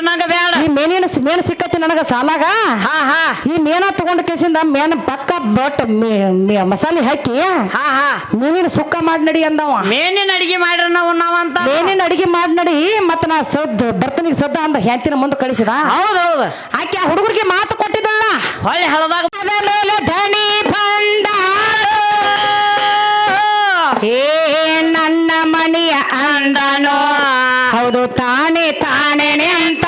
ನನಗೆ ಬೇಡ ಈ ಮೇನಿನ ಮೇನ್ ಸಿಕ್ಕತಿ ನನಗ ಸಾಲಾಗ? ಹಾ ಹಾ. ಈ ಮೇನ ತಗೊಂಡ ಕೇಸಿಂದ ಮೇನ ಪಕ್ಕ ಬಟ್ ಮಸಾಲೆ ಹಾಕಿ ಹಾ ಹಾ. ಸುಕ್ಕ ಮಾಡಿ ನಡಿ ಅಂದವ. ಮೇನಿನ ಅಡಿಗೆ ಮಾಡ್ರಿ ನಾವು ನಾವಂತ ಮೇನಿನ ಅಡಿಗೆ ಮಾಡಿ ನಡಿ ಮತ್ತ ನಾ ಸದ್ದು ಬರ್ತನಿಗೆ ಸದ್ದ ಅಂದ ಹೆಂತಿನ ಮುಂದೆ ಕಳಿಸಿದ. ಹೌದು ಹೌದು. ಆಕೆ ಆ ಹುಡುಗರಿಗೆ ಮಾತು ಕೊಟ್ಟಿದ್ದಲ್ಲ. ಹೊಳ್ಳಿ ಹಳದಾಗ ಧನಿ ಬಂದ ಏ ನನ್ನ ಮನೆಯ ಅಂದನೋ. ಹೌದು ತಾನೇ ತಾನೇ ಅಂತ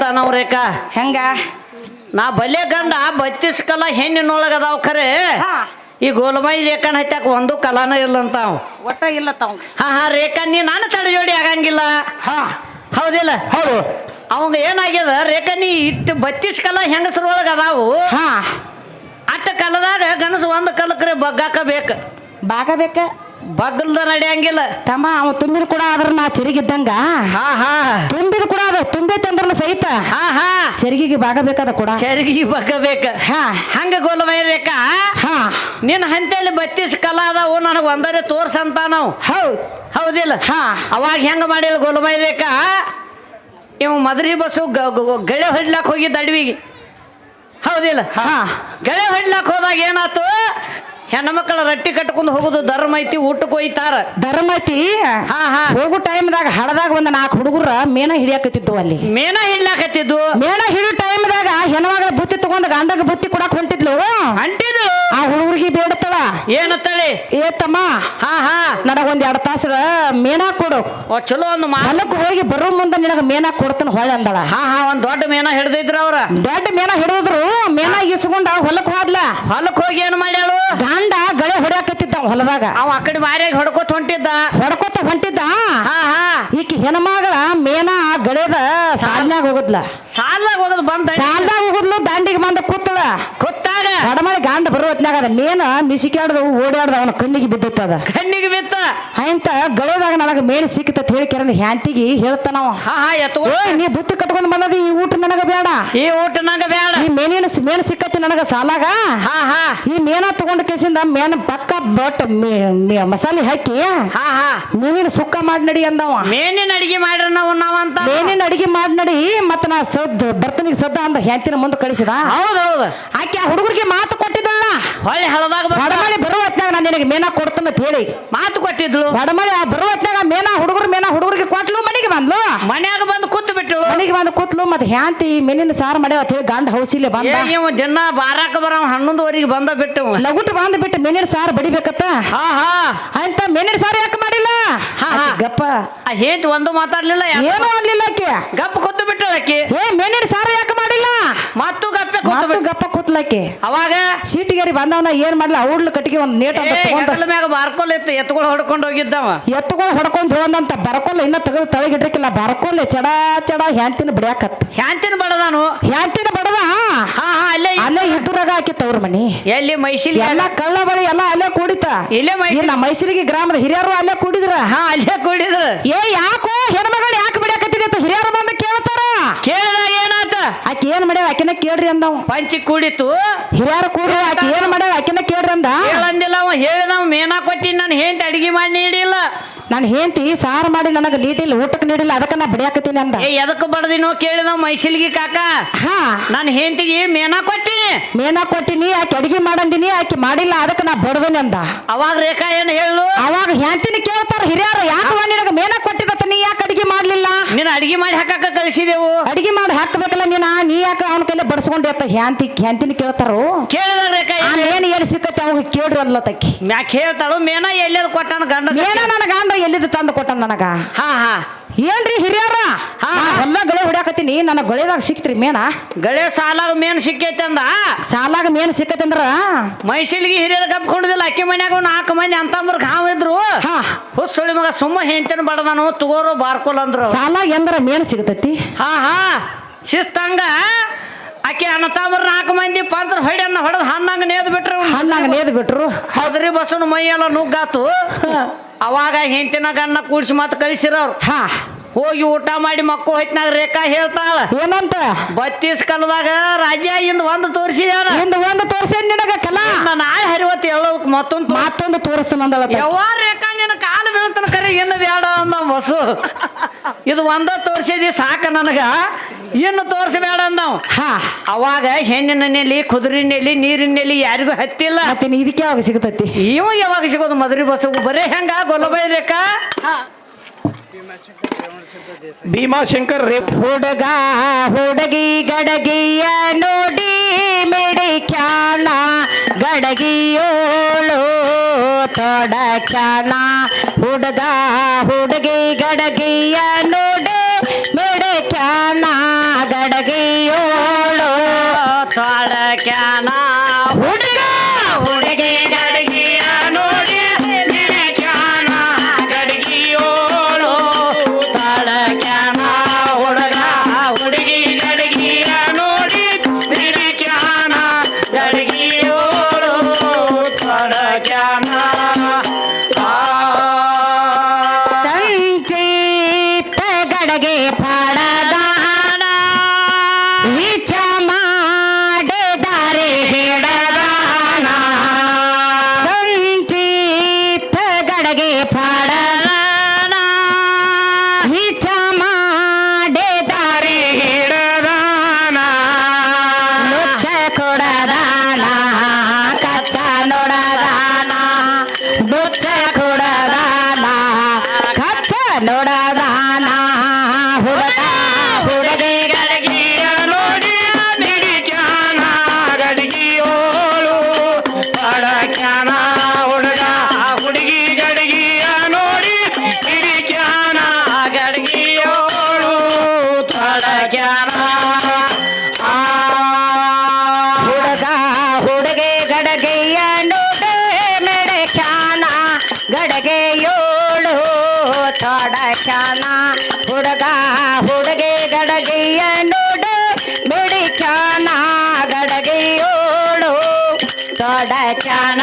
ಹೇಳ್ತಾನವ್ ರೇಖಾ ಹೆಂಗ? ನಾ ಗಂದ ಗಂಡ ಬತ್ತೀಸ್ ಕಲ ಹೆಣ್ಣಿನೊಳಗದಾವ್ ಖರೆ. ಈ ಗೋಲ್ಮೈ ರೇಖಾನ ಹತ್ತಾಕ ಒಂದು ಕಲಾನ ಇಲ್ಲ ಅಂತ ಒಟ್ಟ ಇಲ್ಲ ತಾವ್ ಹಾ ಹಾ ರೇಖಾ ನೀ ನಾನು ತಡೆ ಜೋಡಿ ಆಗಂಗಿಲ್ಲ. ಹಾ. ಹೌದಿಲ್ಲ? ಹೌದು. ಅವಂಗ ಏನಾಗ್ಯದ? ರೇಖಾ ನೀ ಇಟ್ಟು ಬತ್ತೀಸ್ ಕಲ ಹೆಂಗಸರೊಳಗ ಅದಾವು ಹಾ. ಅಟ್ಟ ಕಲದಾಗ ಗನಸು ಒಂದು ಕಲಕ್ರೆ ಬಗ್ಗಾಕ ಬೇಕು ಬಾಗಬೇಕ? ಬೇಕ ಬಗ್ಗಲ್ದ ನಡೆಯಂಗಿಲ್ಲ. ತಮ್ಮ ಅವ ತುಂಬಿದ ಕೂಡ ಆದ್ರ ನಾ ಚರಿಗಿದ್ದಂಗ? ಹಾ ಹಾ. ತುಂಬಿದ ಕೂಡ ಅದ ತುಂಬೈತೆ ಅಂದ್ರ ಸಹಿತ? ಹಾ ಹಾ. ಚೆರಿಗಿಗೆ ಬಾಗಬೇಕಾದ ಕೂಡ? ಚರಿಗೆ ಬಗ್ಗಬೇಕ ಹಾ. ಹಂಗ ಗೋಲ್ಮೈ ರೇಖಾ ಹಾ. ನಿನ್ನ ಹಂತಲ್ಲಿ ಬತ್ತಿಸ್ ಕಲಾ ಅದಾವು ನನಗೆ ಒಂದರೆ ತೋರ್ಸಂತ ನಾವು ಹೌದ್. ಹೌದಿಲ್ಲ? ಹಾ. ಅವಾಗ ಹೆಂಗ ಮಾಡಿಲ್ಲ ರೇಕಾ ಇವ್ ಮದ್ರಿ ಬಸ್ಸು ಗಳೆ ಹೊಡ್ಲಾಕ್ ಹೋಗಿದ್ದ ಅಡವಿಗೆ. ಹೌದಿಲ್ಲ? ಹಾ. ಗಳೆ ಹೊಡ್ಲಾಕ್ ಹೋದಾಗ ಏನಾತು? ಹೆಣ್ಣು ಮಕ್ಕಳ ರಟ್ಟಿ ಕಟ್ಕೊಂಡು ಹೋಗುದು ಧರ್ಮ ಐತಿ ಊಟಕ್ಕೆ ಒಯ್ತಾರ. ಧರ್ಮ ಐತಿ? ಹಾ ಹಾ. ಹೋಗೋ ಟೈಮ್ದಾಗ ಹಡದಾಗ ಒಂದ್ ನಾಲ್ಕು ಹುಡುಗರ ಮೇನ ಹಿಡಿಯಾಕತ್ತಿದ್ವು ಅಲ್ಲಿ. ಮೇನ ಹಿಡ್ಲಾಕತ್ತಿದ್ದು? ಮೇನ ಹಿಡಿಯೋ ಟೈಮ್ದಾಗ ಹೆಣ್ಮಗಳ ಬುತ್ತಿ ತಗೊಂಡ್ ಗಂಡಗ ಬುತ್ತಿ ಕೊಡಕ್ ಹೊಂಟಿದ್ಲು. ಅಂಟಿದು ಆ ಹುಡುಗರಿಗೆ ಬೇಡತ್ತಳ ಏನತ್ತಳಿ? ಏ ತಮ್ಮ ಹಾ ಹಾ. ನನಗ ಒಂದ್ ಎರಡ್ ತಾಸ ಮೇನ ಕೊಡು. ಓ ಚಲೋ ಒಂದು ಮಾ ಹೋಗಿ ಬರೋ ಮುಂದೆ ನಿನಗ ಮೇನ ಕೊಡ್ತಾನ ಹೊಳೆ ಅಂದಳ. ಹಾ ಹಾ ಒಂದ್ ದೊಡ್ಡ ಮೇನ ಹಿಡ್ದಿದ್ರ ಅವ್ರ. ದೊಡ್ಡ ಮೇನ ಹಿಡಿದ್ರು ಮೇನ ಇಸ್ಕೊಂಡ ಹೊಲಕ್ ಹೋದ್ಲ. ಹೊಲಕ್ ಹೋಗಿ ಏನ್ ಮಾಡ್ಯಾಳು? ಗಂಡ ಗಳೆ ಹೊಡ್ಯಾಕತ್ತಿದ್ದ ಹೊಲದಾಗ. ಅವ ಆ ಕಡೆ ಮಾರ್ಯಾಗ ಹೊಡ್ಕೋತ ಹೊಂಟಿದ್ದ. ಹೊಡ್ಕೋತ ಹೊಂಟಿದ್ದ? ಹಾ ಹಾ. ಈಕಿ ಹೆಣ್ಮಗಳ ಮೇನ ಗಳೆದ ಸಾಲ್ನಾಗ ಹೋಗದ್ಲ. ಸಾಲ್ನಾಗ ಹೋಗೋದು ಬಂದ. ಸಾಲ್ದಾಗ ಹೋಗದ್ಲು ದಾಂಡಿಗೆ ಬಂದ ಕೂತಳ. ಗೊತ್ತಾಗ ಗಾಂಡ ಬರೋ ಹೊತ್ನಾಗ ಅದ ಮೇನ ಮಿಸಿಕ್ಯಾಡ್ದು ಓಡಾಡ್ದ ಅವನ ಕಣ್ಣಿಗೆ ಬಿದ್ದದ ಕಣ್ಣಿಗೆ ಬಿತ್ತ. ಅಂತ ಗಳೋದಾಗ ನನಗ ಮೇನ್ ಸಿಕ್ತತ್ ಹೇಳಿ ಕೆರನ್ ಹ್ಯಾಂತಿಗೆ ಹೇಳ್ತಾನವ ಹಾ ಹಾ ಎತ್ತು ಏ ನೀ ಬುತ್ತಿ ಕಟ್ಕೊಂಡ್ ಬಂದದ ಈ ಊಟ ನನಗ ಬೇಡ. ಈ ಊಟ ನಂಗ ಬೇಡ. ಈ ಮೇನಿನ ಮೇನ್ ಸಿಕ್ಕತ್ತ ನನಗ ಸಾಲಾಗ. ಹಾ ಹಾ. ಈ ಮೇನ ತಗೊಂಡ ಕೇಸಿಂದ ಮೇನ ಪಕ್ಕ ಬಟ್ ಮೇ- ಮೇ- ಮಸಾಲೆ ಹಾಕಿ ಹಾ ಹಾ. ಮೇನಿನ ಸುಕ್ಕ ಮಾಡಿ ನಡಿ ಅಂದವ. ಮೇನಿನ ಅಡಿಗೆ ಮಾಡ್ರ ನಾವು ಮಾಡಿ ಮತ್ತೆ ನಾ ಸದ್ದು ಬರ್ತನಿಗೆ ಸದ್ದ ಅಂದ ಹೆಂತಿನ ಮುಂದೆ ಕಳಿಸಿದ. ಹೌದೌದು ಆಕೆ ಆ ಹುಡುಗರಿಗೆ ಮಾತು ಕೊಟ್ಟಿದ್ದಲ್ಲ. ಹೊಳ್ಳಿ ಹಳದಾಗ ಬಂದ ಹೊಡಮಳಿ ಬರೋ ಹೊತ್ನಾಗ ನಾನು ನಿನಗೆ ಮೇನಾ ಕೊಡ್ತಾನ ಅಂತ ಹೇಳಿ. ಮಾತು ಕೊಟ್ಟಿದ್ಳು. ಹೊಡಮಳಿ ಆ ಬರುವ ಮೇನಾ ಮೇನ ಹುಡುಗರು ಮೇನಾ ಹುಡುಗರಿಗೆ ಕೊಟ್ಲು ಮನೆಗೆ ಬಂದ್ಲು. ಮನ್ಯಾಗ ಬಂದು ಕೂತು ಬಿಟ್ಟಳು ಮನೆಗೆ ಬಂದು ಕೂತ್ಲು ಮತ್ತೆ ಹ್ಯಾಂತಿ ಮೇನಿನ ಸಾರು ಮಾಡ್ಯಾವ ಅಂತ ಹೇಳಿ ಗಂಡ ಹೌಸಿಲೆ ಬಂದ. ಇವ ದಿನ ಬಾರಾಕ ಹನ್ನೊಂದು ಹನ್ನೊಂದುವರೆಗೆ ಬಂದ ಬಿಟ್ಟು. ಲಗುಟ್ ಬಂದ್ ಬಿಟ್ಟು ಮೇನಿನ ಸಾರು ಬಡಿಬೇಕತ್ತ? ಹಾ ಹಾ. ಅಂತ ಮೇನಿನ ಸಾರು ಯಾಕೆ ಮಾಡಿಲ್ಲ? ಹಾ, ಹಾ. ಗಪ್ಪ. ಆ ಹೇಂತಿ ಒಂದು ಮಾತಾಡ್ಲಿಲ್ಲ? ಏನು ಅನ್ಲಿಲ್ಲ ಆಕೆ? ಗಪ್ಪ ಕೂತು ಬಿಟ್ಟಳು ಏ ಮೇನಿನ ಸಾರು ಯಾಕೆ ಮಾಡಿಲ್ಲ? ಮತ್ತು ಗಪ್ಪೆ ಕೂತು ಮತ್ತು ಗಪ್ಪ ಕೂತ್ಲಕ್ಕೆ ಅವಾಗ? ಸೀಟಿಗೇರಿ ಬಂದವನ ಏನ್ ಮಾಡ್ಲ? ಅವ್ಡ್ಲ ಕಟ್ಟಿಗೆ ಒಂದು ನೇಟ್ ಅಂತ ತಗೊಂಡ ಹೆಗಲ ಮ್ಯಾಗ ಬಾರ್ಕೊಲ್ ಇತ್ತು. ಎತ್ಕೊಂಡು ಹೊಡ್ಕೊಂಡು ಹೋಗಿದ್ದವ. ಎತ್ತುಗಳು ಹೊಡ್ಕೊಂಡ್ ಹೋದಂತ ಬರಕೊಲ್ಲ ಇನ್ನ ತೆಗೆದು ತಳಗಿಡ್ರಿಕಿಲ್ಲ ಬರಕೊಲ್ಲ ಚಡಾ ಚಡಾ ಹ್ಯಾಂತಿನ ಬಿಡ್ಯಾಕತ್. ಹ್ಯಾಂತಿನ ಬಡದಾನು? ಹ್ಯಾಂತಿನ ಬಡದ? ಹಾ ಹಾ ಅಲ್ಲೇ ಅಲ್ಲೇ ಇದ್ದುರಾಗ ಹಾಕಿತ್ತ ಅವ್ರ ಮನಿ. ಎಲ್ಲಿ ಮೈಸಿಲಿ ಎಲ್ಲ ಕಳ್ಳ ಬಳಿ ಎಲ್ಲ ಅಲ್ಲೇ ಕೂಡಿತ ಇಲ್ಲೇ ಮೈಸಿಲಿ ಇಲ್ಲ ಮೈಸೂರಿಗೆ ಗ್ರಾಮದ ಹಿರಿಯರು ಅಲ್ಲೇ ಕೂಡಿದ್ರ. ಹಾ ಅಲ್ಲೇ ಕುಡಿದ್ರು. ಏ ಯಾಕೋ ಹೆಣ್ಮಗಳು ಯಾಕೆ ಬಿಡಾಕತ್ತಿದೆ ಅಂತ ಹಿರಿಯರು ಬಂದು ಕೇಳ್ತಾರ ಕೇಳಿದಾಗ ಏನಾತ ಆಕೆ ಏನ್ ಮಾಡ್ಯಾವ ಆಕಿನ ಕೇಳ್ರಿ ಅಂದವ್. ಪಂಚಿ ಕೂಡಿತು ಹಿರಿಯರು ಕೂಡ್ರಿ ಆಕಿ ಏನ್ ಮಾಡ್ಯಾವ ಆಕಿನ ಕೇಳ್ರಿ ಅಂದ. ಹೇಳಂದಿಲ್ಲ ಅವ ಹೇಳಿದವ ಮೇನಾ ಕೊಟ್ಟಿ ನಾನು ಹೆಂಡತಿ ಅಡಿಗೆ ಮಾಡಿ ನೀಡಿಲ್ಲ. ನಾನು ಹೆಂಡತಿ ಸಾರು ಮಾಡಿ ನನಗೆ ನೀಡಿಲ್ಲ ಊಟಕ್ಕೆ ನೀಡಿಲ್ಲ ಅದಕ್ಕೆ ನಾ ಬಿಡ್ಯಾಕತ್ತೀನಿ ಅಂದ. ಏ ಎದಕ್ಕೆ ಬಡದಿನೋ ಕೇಳಿದ ಮೈಸಿಲ್ಗಿ ಕಾಕ. ಹಾ. ನಾನು ಹೆಂಡತಿಗೆ ಮೇನಾ ಕೊಟ್ಟಿ ಮೇನಾ ಕೊಟ್ಟಿನಿ ಆಕಿ ಅಡಿಗೆ ಮಾಡಂದಿನಿ ಆಕಿ ಮಾಡಿಲ್ಲ ಅದಕ್ಕೆ ನಾ ಬಡದನಿ ಅಂದ. ಅವಾಗ ರೇಖಾ ಏನು ಹೇಳು? ಅವಾಗ ಹೆಂಡತಿನ ಕೇಳ್ತಾರ ಹಿರಿಯರು ಯಾಕ ನಿನಗೆ ಮೇನಾ ಅಡಿಗೆ ಮಾಡ್ಲಿಲ್ಲ ನೀನು ಅಡಿಗೆ ಮಾಡಿ ಹಾಕಕ ಕಳಿಸಿದೆವು ಅಡಿಗೆ ಮಾಡಿ ಹಾಕ್ಬೇಕಲ್ಲ ನೀನ? ನೀ ಯಾಕ ಅವನ ಕೈಲಿ ಬಡ್ಸ್ಕೊಂಡೆ ಅಂತ ಹ್ಯಾಂತಿ ಹ್ಯಾಂತಿನ ಕೇಳ್ತಾರು? ಕೇಳಿದಾಗ ರೇಖಾ ಆ ಏನು ಎಲ್ಲಿ ಸಿಕ್ಕತ್ತೆ ಅವಾಗ ಕೇಳ್ರಿ ಅನ್ಲತ್ತಕ್ಕಿ ಮ್ಯಾಕ್ ಹೇಳ್ತಾಳು ಮೇನ ಎಲ್ಲೆದು ಕೊಟ್ಟಾನ ಗಂಡ ಮೇನ ನನಗ ಅಂದ್ರ ಎಲ್ಲಿದ್ ತಂದು ಕೊಟ್ಟ ನನಗ? ಹಾ ಹಾ. ಏನ್ರಿ ಹಿರಿಯರ? ಹಾ. ಹೊಲ ಗಳೆ ಹೊಡ್ಯಾಕತ್ತೀನಿ ನನ್ನ ಗೊಳೆದಾಗ ಸಿಕ್ತ್ರಿ ಮೇನ. ಗಳೆ ಸಾಲಾಗ ಮೇನ್ ಸಿಕ್ಕೈತೆ ಅಂದ? ಸಾಲಾಗ ಮೇನ್ ಸಿಕ್ಕತ್ತಂದ್ರ ಮೈಸೂರಿಗೆ ಹಿರಿಯರ ಕಪ್ಕೊಂಡಿದ್ದಿಲ್ಲ ಅಕ್ಕಿ ಮನ್ಯಾಗ ನಾಲ್ಕು ಮಂದಿ ಅಂತಂಬ್ರ ಹಾವ್ ಇದ್ರು. ಹಾ. ಹುಸ್ಸುಳಿ ಮಗ ಸುಮ್ಮ ಹೆಂಚನ್ ಬಡದಾನು ತಗೋರು ಬಾರ್ಕೊಲ್ ಅಂದ್ರು. ಸಾಲಾಗ ಎಂದ್ರ ಮೇನ್ ಸಿಗತೈತಿ? ಹಾ ಹಾ. ಶಿಸ್ತಂಗ ಆಕೆ ಮರ ನಾಲ್ಕು ಮಂದಿ ಪಂತ್ರ ಹೊಡಿ ಅನ್ನ ಹೊಡೆದ್ ಹಣ್ಣಂಗ ನೇದ್ ಬಿಟ್ರು ಹಣ್ಣಂಗ ನೇದ್ ಬಿಟ್ರು. ಹೌದ್ರಿ ಬಸವನ ಮೈ ಎಲ್ಲ ನುಗ್ಗಾತು. ಅವಾಗ ಹೆಂಚಿನ ಗಣ್ಣ ಕೂಡ್ಸಿ ಮತ್ತೆ ಕಳಿಸಿರೋರು. ಹಾ. ಹೋಗಿ ಊಟ ಮಾಡಿ ಮಕ್ಕಳು ಹೊಯ್ತಿನಾಗ ರೇಖಾ ಹೇಳ್ತಾಳ. ಏನಂತ? ಬತ್ತೀಸ್ ಕಲದಾಗ ರಾಜ್ಯ ಇಂದ ಒಂದು ತೋರಿಸಿದಾನ. ಇಂದ ಒಂದು ತೋರ್ಸೇನ್ ನಿನಗ ಕಲಾ? ನಾಳೆ ಹರಿವತ್ತು ಹೇಳೋದಕ್ಕೆ ಮತ್ತೊಂದು ತೋರ್ಸ್- ಮತ್ತೊಂದು ತೋರಿಸ್ತಾನಂದಳ ಯಾವ ರೇಖಾ ನಿನ್ನ ಕಾಲು ಬೀಳ್ತಾನ ಕರೆ ಇನ್ನು ಬೇಡ ಅಂದ ಬಸ್ಸು ಇದು ಒಂದ ತೋರಿಸಿದಿ ಸಾಕ ನನಗ ಇನ್ನು ತೋರಿಸಬೇಡ ಅಂದವ್. ಹಾ. ಅವಾಗ ಹೆಣ್ಣಿನ ನೆಲಿ ಕುದುರೆ ನೆಲಿ ನೀರಿನ ನೆಲಿ ಯಾರಿಗೂ ಹತ್ತಿಲ್ಲ. ಮತ್ತೆ ಇದಕ್ಕೆ ಯಾವಾಗ ಸಿಗತೈತಿ ಇವ ಯಾವಾಗ ಸಿಗೋದು ಮದ್ರಿ ಬಸ್ಸು ಬರೇ ಹೆಂಗ ಗೊಲ್ಲಬೈ ರೇಖಾ? ಭೀಮಾಶಂಕರ್ ರೇಪ್. ಹುಡುಗ, ಹುಡುಗಿ ಗಡಗಿಯ ನೋಡಿ ಮಿಡಿಕ್ಯಾಣ ಗಡಗಿಯೋಳು ತೊಡಕ್ಯಾಣ ಹುಡುಗ, ಹುಡುಗಿ ಗಡಗಿಯ ನೋಡಿ ಹುಡುಗಿ ಗಡಗಿಯ ಬುಚ್ಚ ಕೊಡದಾನ. ಕಚ್ಚ ನೋಡ ಗಡಗೆಯೋಳು ಚಾನ ಹುಡುಗ ಹುಡುಗೆ ಗಡಗೆಯ ನೋಡು ಬಿಡಿಕ್ಯಾನ ಗಡಗೆಯೋಳು ತೊಡಕ್ಯಾನ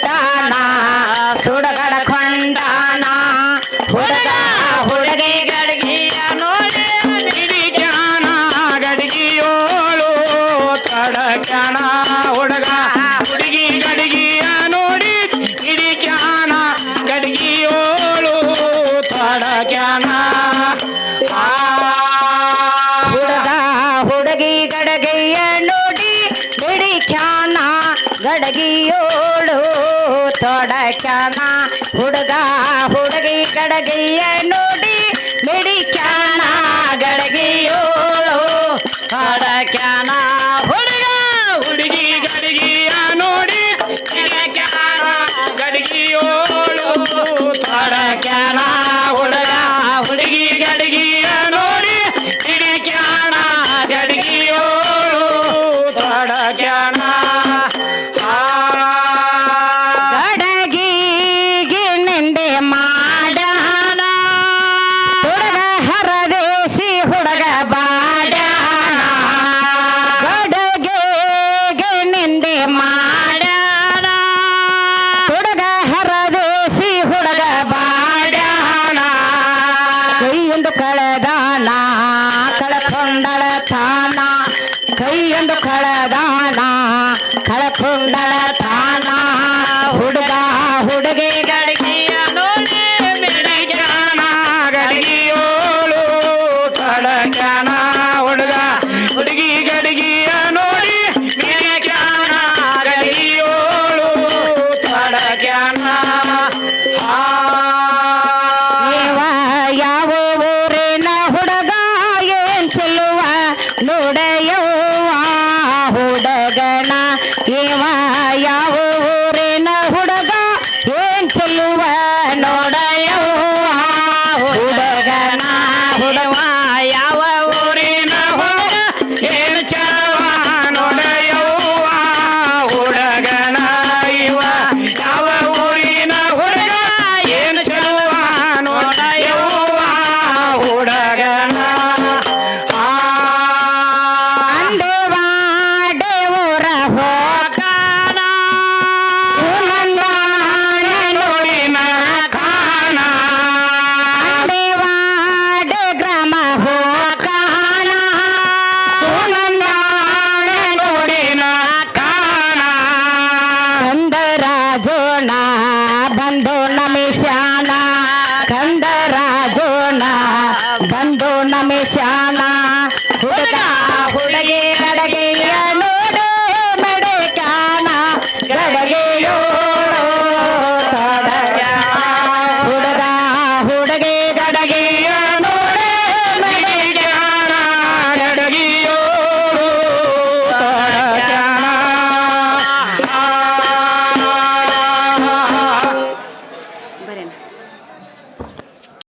ಸುಡಿಸ್ತಾನ ಸುಡಗಡ ಕೊಂಡಾನ, ಹುಡುಗ ಹುಡುಗಿ ಗಡಿಗೆಯ ನೋಡಿ ಗಿಡಿಗಾನ ಗಡಿಗೆಯೋಳು ತಡಗಣ ಹುಡುಗ ಹುಡುಗಿ ಗಡಿಗೆಯ ನೋಡಿ ಗಿಡಿಗಾನ ಗಡಿಗೆಯೋಳು ತಡಗಣ ಹುಡುಗ ಹುಡುಗಿ ಗಡಗೆಯ ನೋಡಿ ಬಿಡಿ ಖ್ಯಾನ ಗಡಗಿಯೋಳು ತೊಡಕನ ಹುಡುಗ ಹುಡುಗಿ ಗಡಗಿಯ ನೋಡಿ ಮಿಡಿಕ್ಯಾ ಕಳತಾನ ಕೈಯೊಂದು ಕಳದಾನ ಕಳಪುಂಡಳ ತಾನ ಬಂದು ನಮೇಶ